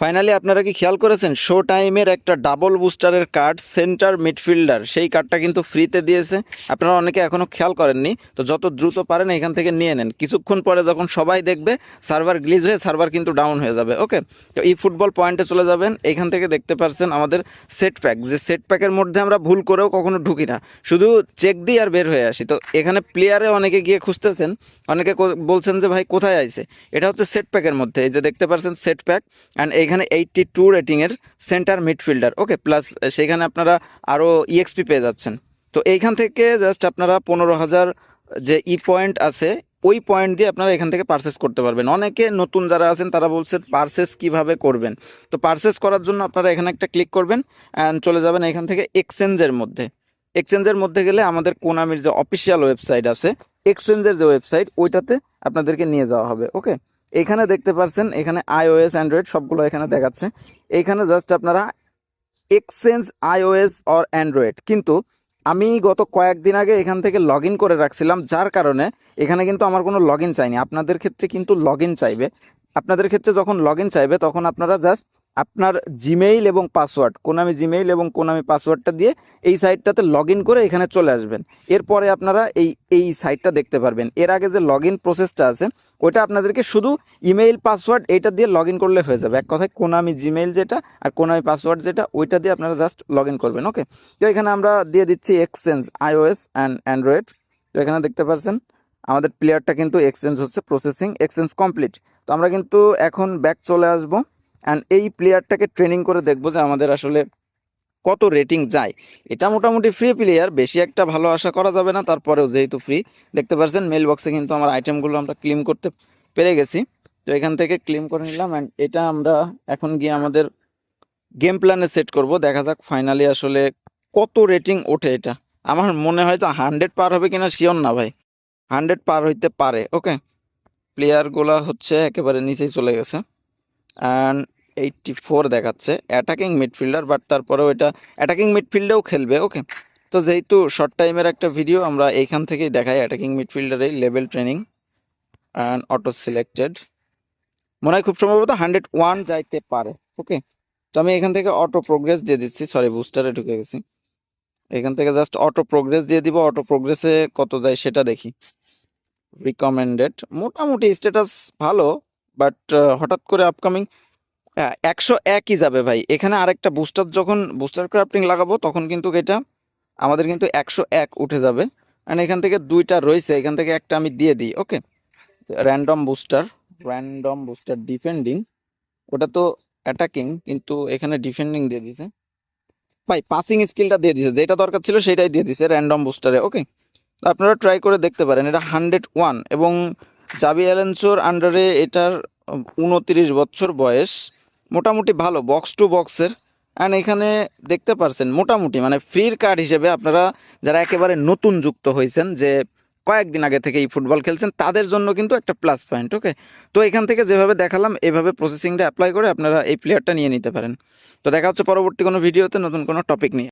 Finally আপনারা কি খেয়াল করেছেন? শো টাইমের একটা ডাবল বুস্টারের কার্ড সেন্টার মিডফিল্ডার সেই কার্ডটা কিন্তু ফ্রিতে দিয়েছে। আপনারা অনেকে এখনও খেয়াল করেননি, তো যত দ্রুত পারেন এখান থেকে নিয়ে নেন। কিছুক্ষণ পরে যখন সবাই দেখবে সার্ভার গ্লিজ হয়ে সার্ভার কিন্তু ডাউন হয়ে যাবে ওকে তো এই ফুটবল পয়েন্টে চলে যাবেন, এখান থেকে দেখতে পারছেন আমাদের সেট প্যাক যে সেট প্যাকের মধ্যে আমরা ভুল করেও কখনো ঢুকি না। শুধু চেক দিই আর বের হয়ে আসি। তো এখানে প্লেয়ারে অনেকে গিয়ে খুঁজতেছেন, অনেকে বলছেন যে, ভাই, কোথায় আইছে? এটা হচ্ছে সেট প্যাকের মধ্যে। এই যে দেখতে পারছেন সেট প্যাক অ্যান্ড এইখানে এইটটি টু রেটিংয়ের সেন্টার মিডফিল্ডার ওকে প্লাস সেখানে আপনারা আরও ইএক্সপি পেয়ে যাচ্ছেন। তো এইখান থেকে জাস্ট আপনারা পনেরো হাজার যে ই পয়েন্ট আছে, ওই পয়েন্ট দিয়ে আপনারা এখান থেকে পারচেস করতে পারবেন। অনেকে নতুন যারা আছেন, তারা বলছেন পারচেস কীভাবে করবেন? তো পারচেস করার জন্য আপনারা এখানে একটা ক্লিক করবেন অ্যান্ড চলে যাবেন এখান থেকে এক্সচেঞ্জের মধ্যে। এক্সচেঞ্জের মধ্যে গেলে আমাদের কোনামির যে অফিসিয়াল ওয়েবসাইট আছে এক্সচেঞ্জের যে ওয়েবসাইট ওইটাতে আপনাদেরকে নিয়ে যাওয়া হবে ওকে এখানে দেখতে পারছেন, এখানে আইওএস অ্যান্ড্রয়েড সবগুলো এখানে দেখাচ্ছে। এখানে জাস্ট আপনারা এক্সচেঞ্জ আইওএস অর অ্যান্ড্রয়েড কিন্তু আমি গত কয়েকদিন আগে এখান থেকে লগ করে রাখছিলাম, যার কারণে এখানে কিন্তু আমার কোনো লগ ইন চাইনি। আপনাদের ক্ষেত্রে কিন্তু লগ চাইবে। আপনাদের ক্ষেত্রে যখন লগ চাইবে, তখন আপনারা জাস্ট আপনার জিমেইল এবং পাসওয়ার্ড কোনামি জিমেইল এবং কোনামি পাসওয়ার্ডটা দিয়ে এই সাইটটাতে লগ করে এখানে চলে আসবেন। এরপরে আপনারা এই এই সাইটটা দেখতে পারবেন। এর আগে যে লগ প্রসেসটা আছে, ওইটা আপনাদেরকে শুধু ইমেইল পাসওয়ার্ড এইটা দিয়ে লগ করলে হয়ে যাবে। এক কথায় কোনামি জিমেইল যেটা আর কোনামি পাসওয়ার্ড যেটা, ওইটা দিয়ে আপনারা জাস্ট লগ করবেন ওকে তো এখানে আমরা দিয়ে দিচ্ছি এক্সচেঞ্জ আইওএস অ্যান্ড অ্যান্ড্রয়েড তো এখানে দেখতে পাচ্ছেন আমাদের প্লেয়ারটা কিন্তু এক্সচেঞ্জ হচ্ছে প্রসেসিং এক্সচেঞ্জ কমপ্লিট তো আমরা কিন্তু এখন ব্যাক চলে আসব। অ্যান্ড এই প্লেয়ারটাকে ট্রেনিং করে দেখব যে আমাদের আসলে কত রেটিং যায়। এটা মোটামুটি ফ্রি প্লেয়ার বেশি একটা ভালো আশা করা যাবে না, তারপরেও যেহেতু ফ্রি দেখতে পাচ্ছেন মেল বক্সে কিন্তু আমার আইটেমগুলো আমরা ক্লিম করতে পেরে গেছি। তো এখান থেকে ক্লিম করে নিলাম অ্যান্ড এটা আমরা এখন গিয়ে আমাদের গেম প্ল্যানে সেট করব। দেখা যাক ফাইনালি আসলে কত রেটিং ওঠে এটা। আমার মনে হয় তো হান্ড্রেড পার হবে কিনা শিওর না ভাই। হান্ড্রেড পার হইতে পারে ওকে প্লেয়ারগুলো হচ্ছে একেবারে নিচেই চলে গেছে। অ্যান্ড এইটটি ফোর দেখাচ্ছে অ্যাটাকিং মিডফিল্ডার বাট তারপরেও এটা অ্যাটাকিং মিডফিল্ডেও খেলবে ওকে তো যেহেতু শর্ট টাইমের একটা ভিডিও আমরা এইখান থেকেই দেখাই attacking মিডফিল্ডারেই level training and auto selected মনে হয় খুব সম্ভবত হান্ড্রেড ওয়ান যাইতে পারে ওকে তো আমি এখান থেকে অটো প্রোগ্রেস দিয়ে দিচ্ছি সরি বুস্টারে ঢুকে গেছি। এখান থেকে জাস্ট অটো প্রোগ্রেস দিয়ে দিব অটো প্রোগ্রেসে কত যায় সেটা দেখি। রিকমেন্ডেড মোটামুটি স্ট্যাটাস ভালো বাট হঠাৎ করে আপকামিং একশো একই যাবে ভাই। এখানে আরেকটা বুস্টার যখন বুস্টার ক্রাফটিং লাগাবো, তখন কিন্তু এটা আমাদের কিন্তু একশো এক উঠে যাবে। অ্যান্ড এখান থেকে দুইটা রয়েছে, এখান থেকে একটা আমি দিয়ে দিই okay random booster random booster defending ওটা তো অ্যাটাকিং কিন্তু এখানে ডিফেন্ডিং দিয়ে দিছে। ভাই পাসিং স্কিলটা দিয়ে দিছে, যেটা দরকার ছিল সেটাই দিয়ে দিছে র্যান্ডম বুস্টারে ওকে তো আপনারা ট্রাই করে দেখতে পারেন, এটা হান্ড্রেড ওয়ান এবং জাবি অ্যালেন্সোর আন্ডারে এটার উনতিরিশ বছর বয়স। মোটামুটি ভালো বক্স টু বক্সের অ্যান্ড এখানে দেখতে পারছেন, মোটামুটি মানে ফ্রির কার্ড হিসেবে আপনারা যারা একেবারে নতুন যুক্ত হয়েছেন, যে কয়েকদিন আগে থেকে এই ফুটবল খেলছেন, তাদের জন্য কিন্তু একটা প্লাস পয়েন্ট ওকে তো এখান থেকে যেভাবে দেখালাম, এভাবে প্রসেসিংটা অ্যাপ্লাই করে আপনারা এই প্লেয়ারটা নিয়ে নিতে পারেন। তো দেখা হচ্ছে পরবর্তী কোনো ভিডিওতে নতুন কোনো টপিক নিয়ে।